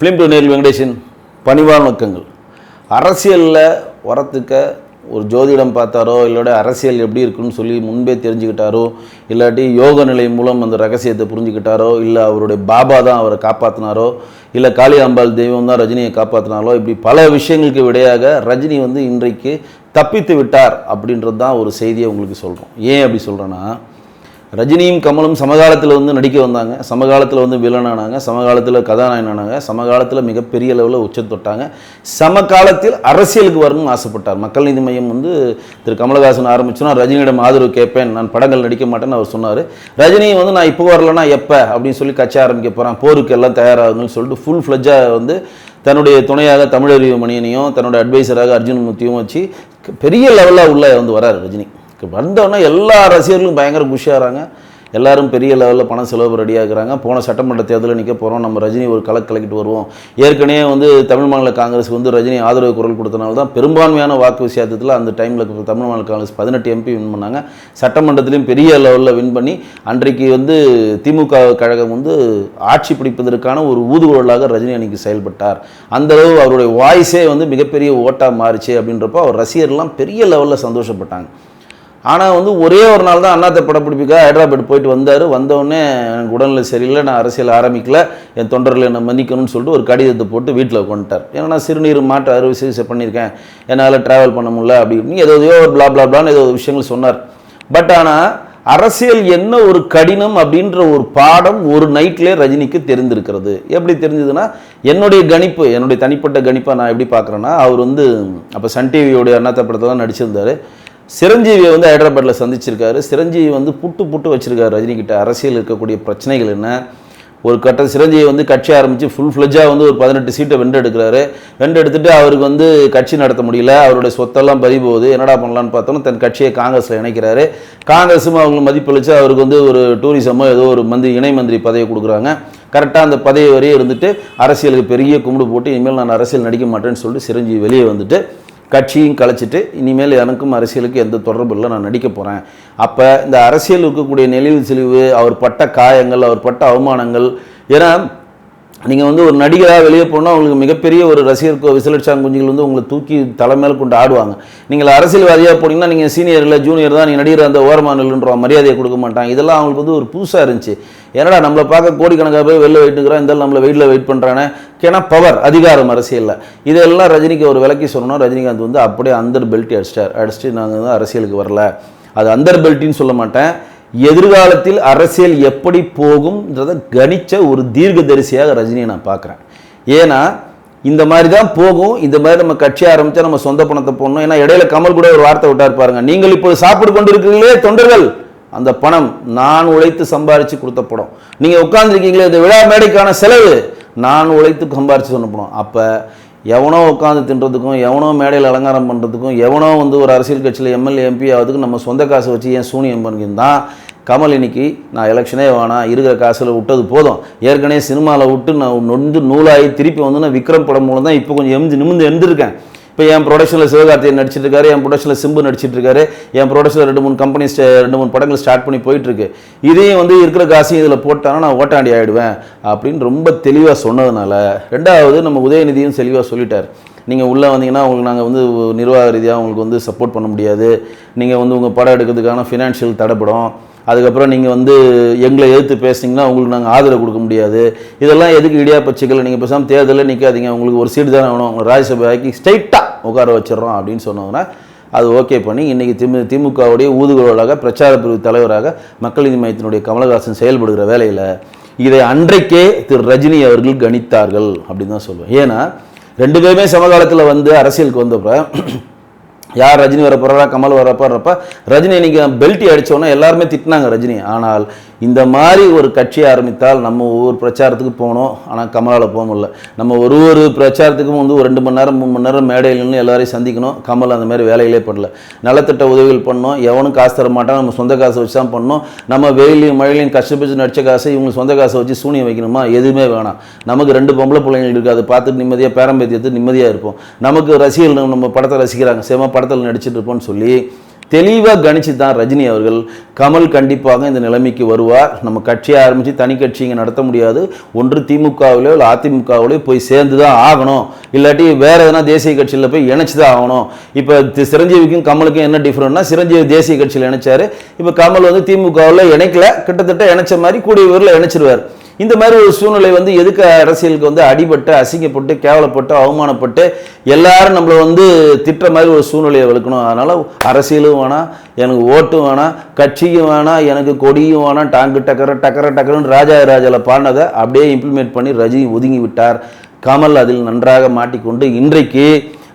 Film டூனியல் Venkatesan பணிவான நோக்கங்கள். அரசியலில் வரத்துக்க ஒரு ஜோதிடம் பார்த்தாரோ இல்லாட்டி அரசியல் எப்படி இருக்குன்னு சொல்லி முன்பே தெரிஞ்சுக்கிட்டாரோ இல்லாட்டி யோக நிலை மூலம் அந்த ரகசியத்தை புரிஞ்சுக்கிட்டாரோ இல்லை அவருடைய பாபா தான் அவரை காப்பாற்றினாரோ இல்லை காளி அம்பாள் தெய்வம் தான் ரஜினியை காப்பாற்றினாலோ இப்படி பல விஷயங்களுக்கு விடையாக ரஜினி வந்து இன்றைக்கு தப்பித்து விட்டார் அப்படின்றது தான் ஒரு செய்தியை உங்களுக்கு சொல்கிறோம் ஏன் அப்படி சொல்கிறேன்னா ரஜினியும் கமலும் சமகாலத்தில் வந்து நடிக்க வந்தாங்க. சமகாலத்தில் வந்து வில்லனானாங்க. சமகாலத்தில் கதாநாயகனானாங்க. சமகாலத்தில் மிகப்பெரிய லெவலில் உச்சம் தொட்டாங்க. சமகாலத்தில் அரசியலுக்கு வரணும்னு ஆசைப்பட்டார். மக்கள் நீதி மையம் வந்து திரு கமலஹாசன் ஆரம்பிச்சோன்னா ரஜினியிடம் ஆதரவு கேட்பேன் நான் படங்கள் நடிக்க மாட்டேன்னு அவர் சொன்னார். ரஜினி வந்து நான் இப்போ வரலன்னா எப்போ அப்படின்னு சொல்லி கட்சி ஆரம்பிக்க போகிறேன் போருக்கு எல்லாம் தயாராகுங்கன்னு சொல்லிட்டு ஃபுல் ஃப்ளெஜ்ஜாக வந்து தன்னுடைய துணையாக தமிழறிவு மணியனையும் தன்னுடைய அட்வைசராக அர்ஜுன் முத்தியும் வச்சு பெரிய லெவலில் உள்ளே வந்து வரார் ரஜினி. வந்தோடனே எல்லா ரசிகர்களும் பயங்கர குஷியாகிறாங்க. எல்லாரும் பெரிய லெவலில் பணம் செலவு ரெடியாகிறாங்க போன சட்டமன்ற தேர்தலில் நிற்க போகிறோம் நம்ம ரஜினி ஒரு கலக்கு கலக்கிட்டு வருவோம். ஏற்கனவே வந்து தமிழ் மாநில காங்கிரஸ் வந்து ரஜினி ஆதரவு குரல் கொடுத்தனால தான் பெரும்பான்மையான வாக்கு வித்தியாசத்தில் அந்த டைமில் தமிழ் மாநில காங்கிரஸ் பதினெட்டு எம்பி வின் பண்ணாங்க. சட்டமன்றத்திலையும் பெரிய லெவலில் வின் பண்ணி அன்றைக்கு வந்து திமுக கழகம் வந்து ஆட்சி பிடிப்பதற்கான ஒரு ஊதுகுழலாக ரஜினி அன்னைக்கு செயல்பட்டார். அந்த அளவு அவருடைய வாய்ஸே வந்து மிகப்பெரிய ஓட்டாக மாறிச்சு அப்படின்றப்போ அவர் ரசிகர்லாம் பெரிய லெவலில் சந்தோஷப்பட்டாங்க. ஆனால் வந்து ஒரே ஒரு நாள் தான் அண்ணாத்த படப்பிடிப்புக்காக ஹைதராபாத் போயிட்டு வந்தார். வந்தவுடனே எனக்கு உடல்நிலை சரியில்லை நான் அரசியல் ஆரம்பிக்கல. என் தொண்டர்களை என்னை மன்னிக்கணும்னு சொல்லிட்டு ஒரு கடிதத்தை போட்டு வீட்டில் கொண்டுட்டார் ஏன்னா நான் சிறுநீர் மாற்று அறுவை சிகிச்சை பண்ணியிருக்கேன். என்னால் ட்ராவல் பண்ண முடியல அப்படின்னு ஏதோ ஒரு பிளா பிளாப்லான்னு ஏதோ விஷயங்கள் சொன்னார். பட் ஆனால் அரசியல் என்ன ஒரு கடினம் அப்படின்ற ஒரு பாடம் ஒரு நைட்லே ரஜினிக்கு தெரிந்திருக்கிறது. எப்படி தெரிஞ்சதுன்னா என்னுடைய கணிப்பு என்னுடைய தனிப்பட்ட கணிப்பை நான் எப்படி பார்க்குறேன்னா அவர் வந்து அப்போ சன் டிவியோடைய அண்ணாத்த படத்தை தான் நடிச்சிருந்தார். சிரஞ்சீவியை வந்து ஹைதராபாத்தில் சந்திச்சிருக்காரு. சிரஞ்சீவி வந்து புட்டு புட்டு வச்சுருக்காரு ரஜினிகிட்ட. அரசியல் இருக்கக்கூடிய பிரச்சனைகள் என்ன? ஒரு கட்ட சிரஞ்சீவி வந்து கட்சி ஆரம்பித்து ஃபுல் ஃப்ளெஜாக வந்து ஒரு பதினெட்டு சீட்டை வென்றெடுக்கிறாரு. எடுத்துகிட்டு அவருக்கு வந்து கட்சி நடத்த முடியல. அவருடைய சொத்தெல்லாம் பறி போகுது. என்னடா பண்ணலான்னு பார்த்தோன்னா தன் கட்சியை காங்கிரஸில் இணைக்கிறாரு. காங்கிரஸும் அவங்க மதிப்பளித்து அவருக்கு வந்து ஒரு டூரிசமோ ஏதோ ஒரு மந்திரி இணை மந்திரி பதவி கொடுக்குறாங்க. கரெக்டாக அந்த பதவி வரையே இருந்துட்டு அரசியலுக்கு பெரிய கும்பிடு போட்டு இனிமேல் நான் அரசியல் நடிக்க மாட்டேன்னு சொல்லிட்டு சிரஞ்சீவி வெளியே வந்துட்டு கட்சியும் கலைச்சிட்டு இனிமேல் எனக்கும் அரசியலுக்கு எந்த தொடர்பு இல்லை நான் நடிக்க போகிறேன் அப்போ இந்த அரசியல் இருக்கக்கூடிய நெளிவு சிலிவு அவர் பட்ட காயங்கள் அவர் பட்ட அவமானங்கள் ஏன்னா நீங்கள் வந்து ஒரு நடிகராக வெளியே போனால் உங்களுக்கு மிகப்பெரிய ஒரு ரசிகர் விசிலட்சாங்குஞ்சிகள் வந்து உங்களை தூக்கி தலைமையில் கொண்டு ஆடுவாங்க. நீங்கள் அரசியல்வாதியாக போனீங்கன்னா நீங்கள் சீனியர் இல்லை ஜூனியர் தான் நீங்கள் நடிகர் அந்த ஓரமானல்ன்ற மரியாதையை கொடுக்க மாட்டாங்க. இதெல்லாம் அவங்களுக்கு வந்து ஒரு புதுசாக இருந்துச்சு. ஏன்னா நம்மளை பார்க்க கோடிக்கணக்காக போய் வெளில வெயிட்டுக்கிறோம் இருந்தாலும் நம்மளை வெயிட்டில் வெயிட் பண்ணுறானே ஏன்னா பவர் அதிகாரம் அரசியலில். இதெல்லாம் ரஜினிக்கு ஒரு விலக்கி சொன்னோம் ரஜினிகாந்த் வந்து அப்படியே அந்தர் பெல்ட் அடிச்சிட்டார். அடிச்சுட்டு நாங்கள் வந்து அரசியலுக்கு வரல. அது அந்தர் பெல்ட்டின்னு சொல்ல மாட்டேன். எதிர்காலத்தில் அரசியல் எப்படி போகும்ன்றதை கணிச்ச ஒரு தீர்க்கதரிசியாக ரஜினியை நான் பார்க்குறேன். ஏன்னா இந்த மாதிரி தான் போகும் இந்த மாதிரி நம்ம கட்சி ஆரம்பித்தா நம்ம சொந்த பணத்தை போடணும். ஏன்னா இடையில கமல் கூட ஒரு வார்த்தை விட்டார் பாருங்க நீங்கள் இப்போது சாப்பிட்டு கொண்டு இருக்கிறீங்களே தொண்டர்கள்! அந்த பணம் நான் உழைத்து சம்பாரித்து கொடுத்த படம். நீங்கள் உட்காந்துருக்கீங்களே இந்த விழா மேடைக்கான செலவு! நான் உழைத்து சம்பாரித்து சொன்ன படம். அப்போ எவனோ உட்காந்து தின்றதுக்கும் எவனோ மேடையில் அலங்காரம் பண்ணுறதுக்கும் எவனோ வந்து ஒரு அரசியல் கட்சியில் எம்எல்ஏ எம்பி ஆகுதுக்கு நம்ம சொந்த காசு வச்சு ஏன் சூனியம் பண்ணியிருந்தான்? கமல் இன்னைக்கு நான் எலெக்ஷனே வேணாம் இருக்கிற காசில் விட்டது போதும். ஏற்கனவே சினிமாவில் விட்டு நான் நொந்து நூலாகி திருப்பி வந்து நான் விக்ரம் படம் மூலம் தான் இப்போ கொஞ்சம் எம்ஜி நிமிந்து எழுந்திருக்கேன். இப்போ என் ப்ரொடக்ஷனில் சிவகார்த்தியன் நடிச்சிட்டு இருக்காரு என் ப்ரொடக்ஷனில் சிம்பு நடிச்சிட்டு இருக்காரு என் ப்ரொடக்ஷனில் ரெண்டு மூணு கம்பெனி ரெண்டு மூணு படங்கள் ஸ்டார்ட் பண்ணி போயிட்டுருக்கு இதையும் வந்து இருக்கிற காசையும் இதில் போட்டானா நான் ஓட்டாண்டி ஆகிடுவேன் அப்படின்னு ரொம்ப தெளிவாக சொன்னதுனால ரெண்டாவது நம்ம உதயநிதியும் தெளிவாக சொல்லிட்டார். நீங்கள் உள்ளே வந்தீங்கன்னா உங்களுக்கு நாங்கள் வந்து நிர்வாக ரீதியாக உங்களுக்கு வந்து சப்போர்ட் பண்ண முடியாது. நீங்கள் வந்து உங்கள் படம் எடுக்கிறதுக்கான ஃபினான்ஷியல் தடைப்படும் அதுக்கப்புறம் நீங்கள் வந்து எங்களை எதிர்த்து பேசுனீங்கன்னா உங்களுக்கு நாங்கள் ஆதரவு கொடுக்க முடியாது. இதெல்லாம் எதுக்கு இடியாப்பச்சிக்கல நீங்கள் பேசாமல் தேர்தலில் நிற்காதீங்க உங்களுக்கு ஒரு சீட்டு தானே வேணும். உங்களை ராஜ்யசபாய்க்கு ஸ்ட்ரைட்டாக உட்கார வச்சிடறோம் அப்படின்னு சொன்னாங்கன்னா அது ஓகே பண்ணி இன்றைக்கி திமு திமுகவுடைய ஊதுகுழலாக பிரச்சார பிரிவு தலைவராக மக்கள் நீதி மையத்தினுடைய கமலஹாசன் செயல்படுகிற வேலையில் இதை அன்றைக்கே திரு ரஜினி அவர்கள் கணித்தார்கள் அப்படின்னு தான் சொல்லுவேன் ஏன்னா ரெண்டு பேருமே சமகாலத்தில் வந்து அரசியலுக்கு வந்தப்போ யார் ரஜினி வர போகிறா கமல் வர போகிறப்ப ரஜினி இன்னைக்கு பெல்ட்டி அடித்தோன்னே எல்லாருமே திட்டினாங்க ரஜினி. ஆனால் இந்த மாதிரி ஒரு கட்சி ஆரம்பித்தால் நம்ம ஒவ்வொரு பிரச்சாரத்துக்கு போகணும். ஆனால் கமலால் போக முடியல. நம்ம ஒரு ஒரு பிரச்சாரத்துக்கும் வந்து ஒரு ரெண்டு மணி நேரம் மூணு மணி நேரம் மேடையில் நின்று எல்லாரையும் சந்திக்கணும். கமல் அந்த மாதிரி வேலைகளே பண்ணல நலத்திட்ட உதவிகள் பண்ணோம் எவனும் காசு தர மாட்டான். நம்ம சொந்த காசை வச்சு தான் பண்ணோம் நம்ம வெயிலையும் மழையிலையும் கஷ்டப்பட்டு நடித்த காசை இவங்க சொந்த காசை வச்சு சூனியம் வைக்கணுமா? எதுவுமே வேணாம். நமக்கு ரெண்டு பொம்பளை பிள்ளைங்கள் இருக்குது அதை பார்த்துட்டு நிம்மதியாக பேரம்பேத்தியத்து நிம்மதியாக இருப்போம். நமக்கு ரசிகர்கள் நம்ம படத்தை ரசிக்கிறாங்க. சேமா படத்தில் நடிச்சிட்டு இருப்போம்னு சொல்லி தெளிவாக கணிச்சு தான் ரஜினி அவர்கள் கமல் கண்டிப்பாக இந்த நிலைமைக்கு வருவார். நம்ம கட்சியை ஆரம்பித்து தனி கட்சி இங்கே நடத்த முடியாது. ஒன்று திமுகவிலோ இல்லை அதிமுகவிலோ போய் சேர்ந்து தான் ஆகணும். இல்லாட்டி வேறு எதனா தேசிய கட்சியில் போய் இணைச்சி தான் ஆகணும். இப்போ சிரஞ்சீவிக்கும் கமலுக்கும் என்ன டிஃப்ரெண்ட்னா சிரஞ்சீவி தேசிய கட்சியில் இணைச்சாரு. இப்போ கமல் வந்து திமுகவில் இணைக்கல. கிட்டத்தட்ட இணைச்ச மாதிரி கூடிய ஊரில் இணைச்சிருவார். இந்த மாதிரி ஒரு சூழ்நிலை வந்து எதுக்கு அரசியலுக்கு வந்து அடிபட்டு அசிங்கப்பட்டு கேவலப்பட்டு அவமானப்பட்டு எல்லாரும் நம்மளை வந்து திட்டுற மாதிரி ஒரு சூழ்நிலையை வளர்க்கணும். அதனால் அரசியலும் வேணாம் எனக்கு ஓட்டும் வேணாம் கட்சியும் வேணாம் எனக்கு கொடியும் வேணாம் டாங்கு டக்கர டக்கர டக்கரன்னு ராஜா ராஜாவில் பாடினதை அப்படியே இம்ப்ளிமெண்ட் பண்ணி ரஜினி ஒதுங்கி விட்டார். கமல் அதில் நன்றாக மாட்டிக்கொண்டு இன்றைக்கு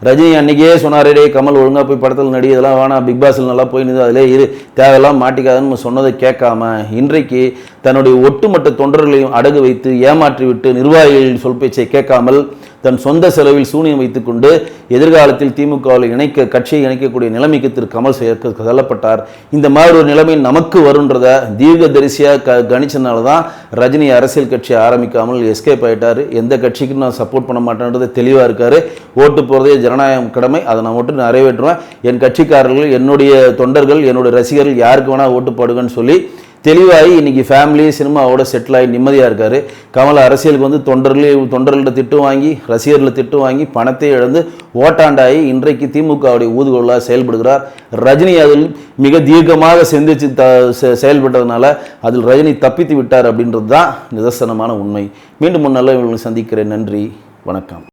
ரஜினி அன்னைக்கே சொன்னாரே டேய் கமல் ஒழுங்காக போய் படத்தில் நடி இதெல்லாம் வேணாம் பிக் பாஸில் நல்லா போய் நின்று அதிலே இரு. தேவையெல்லாம் மாட்டிக்காதுன்னு சொன்னதை கேட்காம இன்றைக்கு தன்னுடைய ஒட்டுமொத்த தொண்டர்களையும் அடகு வைத்து ஏமாற்றி விட்டு நிர்வாகிகளின் சொல் பேச்சை கேட்காமல் தன் சொந்த செலவில் சூனியம் வைத்துக்கொண்டு எதிர்காலத்தில் திமுகவில் இணைக்க கட்சியை இணைக்கக்கூடிய நிலைமைக்கு திரு கமல் சேர்க்க தள்ளப்பட்டார். இந்த மாதிரி ஒரு நிலைமை நமக்கு வருன்றத தீர்க்கதரிசியாக க கணிச்சனால தான் ரஜினி அரசியல் கட்சி ஆரம்பிக்காமல் எஸ்கேப் ஆகிட்டார் எந்த கட்சிக்கும் நான் சப்போர்ட் பண்ண மாட்டேன்றது தெளிவாக இருக்கார். ஓட்டு போகிறதே ஜனநாயகம் கடமை. அதை நான் மட்டும் நிறைவேற்றுவேன். என் கட்சிக்காரர்கள் என்னுடைய தொண்டர்கள் என்னுடைய ரசிகர்கள் யாருக்கு வேணால் ஓட்டு போடுங்கன்னு சொல்லி தெளிவாகி இன்றைக்கி ஃபேமிலி சினிமாவோட செட்டில் ஆகி நிம்மதியாக இருக்கார். கமல் அரசியலுக்கு வந்து தொண்டர்களே தொண்டர்கள்ட்ட திட்டு வாங்கி ரசிகர்களில் திட்டு வாங்கி பணத்தை இழந்து ஓட்டாண்டாகி இன்றைக்கு திமுகவுடைய ஊதுகோலாக செயல்படுகிறார். ரஜினி அதில் மிக தீர்க்கமாக சிந்திச்சு த செ- செயல்பட்டதுனால அதில் ரஜினி தப்பித்து விட்டார் அப்படின்றது தான் நிதர்சனமான உண்மை. மீண்டும் முன்னால் இவங்களை சந்திக்கிறேன். நன்றி. வணக்கம்.